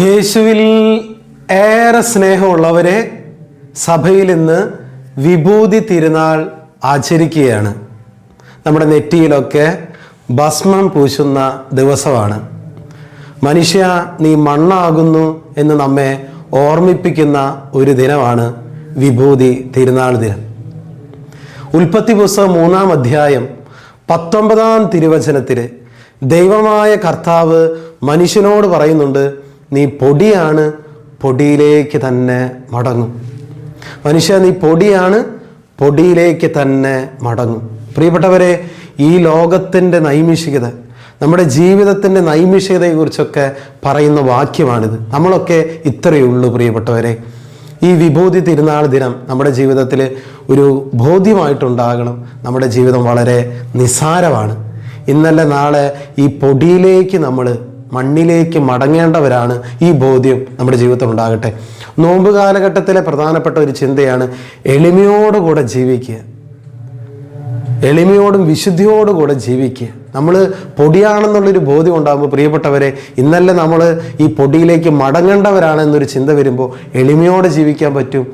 യേശുവിൽ ഏറെ സ്നേഹമുള്ളവരെ സഭയിൽ ഇന്ന് വിഭൂതി തിരുനാൾ ആചരിക്കുകയാണ്. നമ്മുടെ നെറ്റിയിലൊക്കെ ഭസ്മം പൂശുന്ന ദിവസമാണ്. മനുഷ്യ നീ മണ്ണാകുന്നു എന്ന് നമ്മെ ഓർമ്മിപ്പിക്കുന്ന ഒരു ദിനമാണ് വിഭൂതി തിരുനാൾ ദിനം. ഉൽപ്പത്തി പുസ്തകം മൂന്നാം അധ്യായം പത്തൊമ്പതാം തിരുവചനത്തിൽ ദൈവമായ കർത്താവ് മനുഷ്യനോട് പറയുന്നുണ്ട് നീ പൊടിയാണ് പൊടിയിലേക്ക് തന്നെ മടങ്ങും. മനുഷ്യ നീ പൊടിയാണ് പൊടിയിലേക്ക് തന്നെ മടങ്ങും. പ്രിയപ്പെട്ടവരെ ഈ ലോകത്തിന്റെ നൈമിഷികത നമ്മുടെ ജീവിതത്തിന്റെ നൈമിഷികതയെക്കുറിച്ചൊക്കെ പറയുന്ന വാക്യമാണിത്. നമ്മളൊക്കെ ഇത്രയേ ഉള്ളൂ പ്രിയപ്പെട്ടവരെ. ഈ വിഭൂതി തിരുനാൾ ദിനം നമ്മുടെ ജീവിതത്തിൽ ഒരു ബോധ്യമായിട്ടുണ്ടാകണം. നമ്മുടെ ജീവിതം വളരെ നിസാരമാണ് ഇന്നല്ല നാളെ ഈ പൊടിയിലേക്ക് നമ്മൾ മണ്ണിലേക്ക് മടങ്ങേണ്ടവരാണ് ഈ ബോധ്യം നമ്മുടെ ജീവിതത്തിൽ ഉണ്ടാകട്ടെ. നോമ്പ് കാലഘട്ടത്തിലെ പ്രധാനപ്പെട്ട ഒരു ചിന്തയാണ് എളിമയോടുകൂടെ ജീവിക്കുക. എളിമയോടും വിശുദ്ധിയോടുകൂടെ ജീവിക്കുക. നമ്മൾ പൊടിയാണെന്നുള്ളൊരു ബോധ്യം ഉണ്ടാകുമ്പോൾ പ്രിയപ്പെട്ടവരെ ഇന്നലെ നമ്മൾ ഈ പൊടിയിലേക്ക് മടങ്ങേണ്ടവരാണ് എന്നൊരു ചിന്ത വരുമ്പോൾ എളിമയോടെ ജീവിക്കാൻ പറ്റും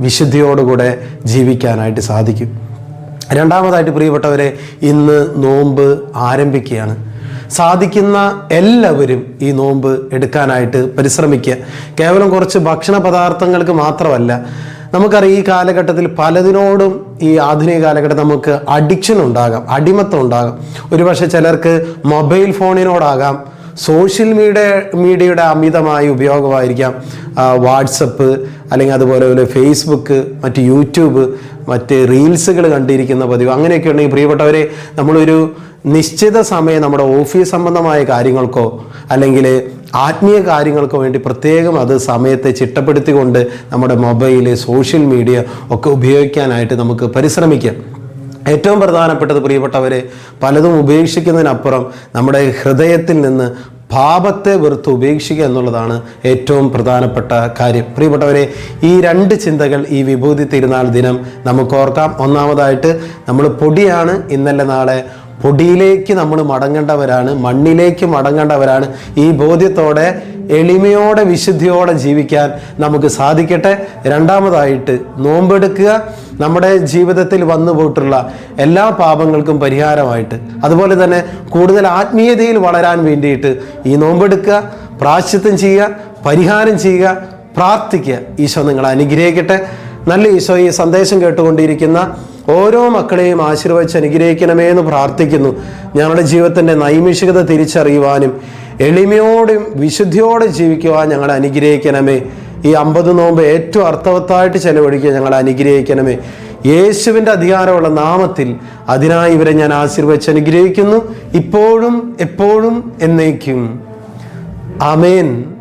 വിശുദ്ധിയോടുകൂടെ ജീവിക്കാനായിട്ട് സാധിക്കും. രണ്ടാമതായിട്ട് പ്രിയപ്പെട്ടവരെ ഇന്ന് നോമ്പ് ആരംഭിക്കുകയാണ്. സാധിക്കുന്ന എല്ലാവരും ഈ നോമ്പ് എടുക്കാനായിട്ട് പരിശ്രമിക്കുക. കേവലം കുറച്ച് ഭക്ഷണ പദാർത്ഥങ്ങൾക്ക് മാത്രമല്ല നമുക്കറിയാം ഈ കാലഘട്ടത്തിൽ പലതിനോടും ഈ ആധുനിക കാലഘട്ടം നമുക്ക് അഡിക്ഷൻ ഉണ്ടാകാം അടിമത്തം ഉണ്ടാകാം. ഒരുപക്ഷെ ചിലർക്ക് മൊബൈൽ ഫോണിനോടാകാം സോഷ്യൽ മീഡിയ മീഡിയയുടെ അമിതമായ ഉപയോഗമായിരിക്കാം. വാട്സപ്പ് അല്ലെങ്കിൽ അതുപോലെ പോലെ ഫേസ്ബുക്ക് മറ്റ് യൂട്യൂബ് മറ്റ് റീൽസുകൾ കണ്ടിരിക്കുന്ന പതിവ് അങ്ങനെയൊക്കെ ഉണ്ടെങ്കിൽ പ്രിയപ്പെട്ടവരെ നമ്മളൊരു നിശ്ചിത സമയം നമ്മുടെ ഓഫീസ് സംബന്ധമായ കാര്യങ്ങൾക്കോ അല്ലെങ്കിൽ ആത്മീയ കാര്യങ്ങൾക്കോ വേണ്ടി പ്രത്യേകം അത് സമയത്തെ ചിട്ടപ്പെടുത്തിക്കൊണ്ട് നമ്മുടെ മൊബൈൽ സോഷ്യൽ മീഡിയ ഒക്കെ ഉപയോഗിക്കാനായിട്ട് നമുക്ക് പരിശ്രമിക്കാം. ഏറ്റവും പ്രധാനപ്പെട്ടത് പ്രിയപ്പെട്ടവരെ പലതും ഉപേക്ഷിക്കുന്നതിനപ്പുറം നമ്മുടെ ഹൃദയത്തിൽ നിന്ന് പാപത്തെ വെറുത്ത് ഉപേക്ഷിക്കുക എന്നുള്ളതാണ് ഏറ്റവും പ്രധാനപ്പെട്ട കാര്യം. പ്രിയപ്പെട്ടവരെ ഈ രണ്ട് ചിന്തകൾ ഈ വിഭൂതി തിരുനാൾ ദിനം നമുക്ക് ഓർക്കാം. ഒന്നാമതായിട്ട് നമ്മൾ പൊടിയാണ് ഇന്നലെ നാളെ. പൊടിയിലേക്ക് നമ്മൾ മടങ്ങേണ്ടവരാണ് മണ്ണിലേക്ക് മടങ്ങേണ്ടവരാണ്. ഈ ബോധ്യത്തോടെ എളിമയോടെ വിശുദ്ധിയോടെ ജീവിക്കാൻ നമുക്ക് സാധിക്കട്ടെ. രണ്ടാമതായിട്ട് നോമ്പെടുക്കുക. നമ്മുടെ ജീവിതത്തിൽ വന്നു പോയിട്ടുള്ള എല്ലാ പാപങ്ങൾക്കും പരിഹാരമായിട്ട്. അതുപോലെ തന്നെ കൂടുതൽ ആത്മീയതയിൽ വളരാൻ വേണ്ടിയിട്ട് ഈ നോമ്പെടുക്കുക പ്രാശ്ചിത്വം ചെയ്യുക പരിഹാരം ചെയ്യുക പ്രാർത്ഥിക്കുക. ഈശോ നിങ്ങളെ അനുഗ്രഹിക്കട്ടെ. നല്ല ഈശോ ഈ സന്ദേശം കേട്ടുകൊണ്ടിരിക്കുന്ന ഓരോ മക്കളെയും ആശീർവദിച്ച് അനുഗ്രഹിക്കണമേ എന്ന് പ്രാർത്ഥിക്കുന്നു. ഞങ്ങളുടെ ജീവിതത്തിന്റെ നൈമിഷികത തിരിച്ചറിയുവാനും എളിമയോടും വിശുദ്ധിയോടെ ജീവിക്കുവാൻ ഞങ്ങൾ അനുഗ്രഹിക്കണമേ. ഈ അമ്പത് നോമ്പ് ഏറ്റവും അർത്ഥവത്തായിട്ട് ചെലവഴിക്കുക ഞങ്ങൾ അനുഗ്രഹിക്കണമേ. യേശുവിന്റെ അധികാരമുള്ള നാമത്തിൽ അതിനായി ഇവരെ ഞാൻ ആശീർവദിച്ച് അനുഗ്രഹിക്കുന്നു. ഇപ്പോഴും എപ്പോഴും എന്നേക്കും. ആമേൻ.